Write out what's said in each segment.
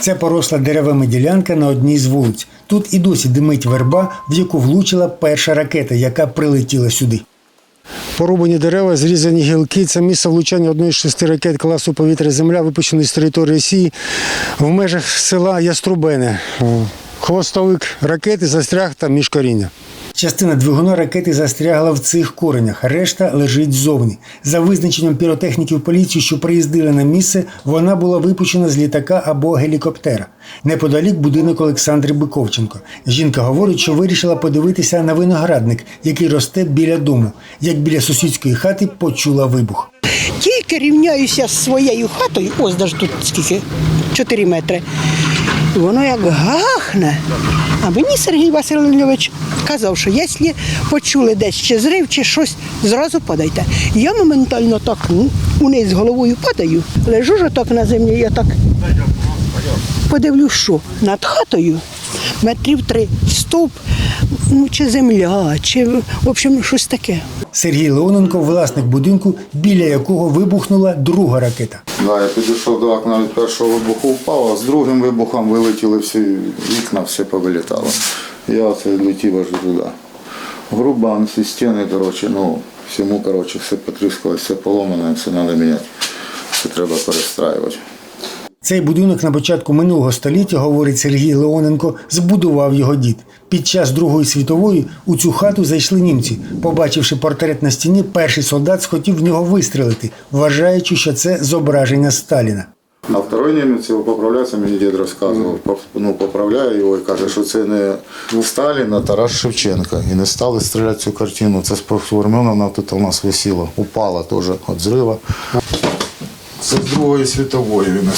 Це поросла деревами ділянка на одній з вулиць. Тут і досі димить верба, в яку влучила перша ракета, яка прилетіла сюди. Порубані дерева, зрізані гілки. Це місце влучання одної з шести ракет класу повітря Земля, випущеної з території Росії в межах села Яструбене. Хвостовик ракети застряг там між коріння. Частина двигуна ракети застрягла в цих коренях, решта лежить ззовні. За визначенням піротехніків поліції, що приїздили на місце, вона була випущена з літака або гелікоптера. Неподалік будинок Олександри Биковченко. Жінка говорить, що вирішила подивитися на виноградник, який росте біля дому. Як біля сусідської хати почула вибух. Тільки рівняюся з своєю хатою, ось даже тут скільки, 4 метри. Воно як гахне. А мені Сергій Васильович казав, що якщо почули десь чи зрив, чи щось, зразу падайте. Я моментально так униз головою падаю, лежу ж так на землі, я так подивлюсь, що над хатою метрів три стовп, ну чи земля, чи в общем щось таке. Сергій Леоненко, власник будинку, біля якого вибухнула друга ракета. Да, я підійшов до окна від першого вибуху впав, а з другим вибухом вилетіли всі вікна, все повилітало. Я оце летів аж туди. Грубо, всі стіни, коротше, ну, всьому, коротше, все потріскалося, все поломане, все треба міняти. Все треба перестраювати. Цей будинок на початку минулого століття, говорить Сергій Леоненко, збудував його дід. Під час Другої світової у цю хату зайшли німці. Побачивши портрет на стіні, перший солдат схотів в нього вистрелити, вважаючи, що це зображення Сталіна. На второй німець його поправляється, мені дід розказував, ну, поправляє його і каже, що це не Сталін, а Тарас Шевченко. І не стали стріляти цю картину. Це сформовано, вона тут у нас висіла. Упала теж від зрива. Це з Другої світової він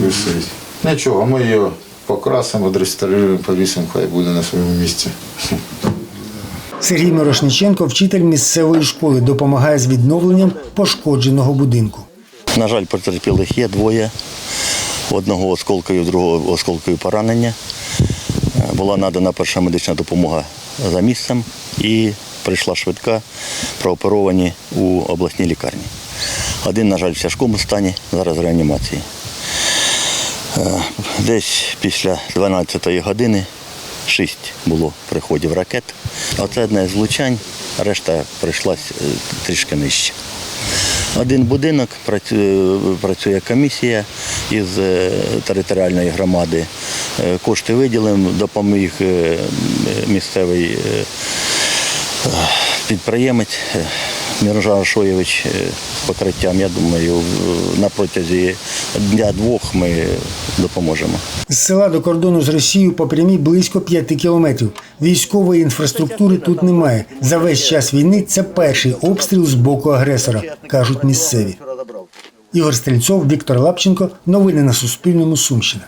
висить. Нічого, ми її покрасимо, відреставруємо, повісимо, хай буде на своєму місці. Сергій Мирошниченко, вчитель місцевої школи, допомагає з відновленням пошкодженого будинку. На жаль, потерпілих є двоє. Одного осколкою, другого осколкою поранення. Е, Була надана перша медична допомога за місцем і прийшла швидка, прооперовані у обласній лікарні. Один, на жаль, в тяжкому стані, зараз реанімації. Е, Десь після 12-ї години шість було приходів ракет. Оце одне з влучань, решта прийшлась е, трішки нижче. Один будинок працює, працює комісія із е, територіальної громади. Е, Кошти виділимо, допоміг е, місцевий е, е, підприємець е, Міржа Шоєвич е, покриттям. Я думаю, на протязі дня-двох ми допоможемо. З села до кордону з Росією по прямій близько 5 кілометрів. Військової інфраструктури тут немає. За весь час війни це перший обстріл з боку агресора, кажуть місцеві. Ігор Стрільцов, Віктор Лапченко. Новини на Суспільному. Сумщина.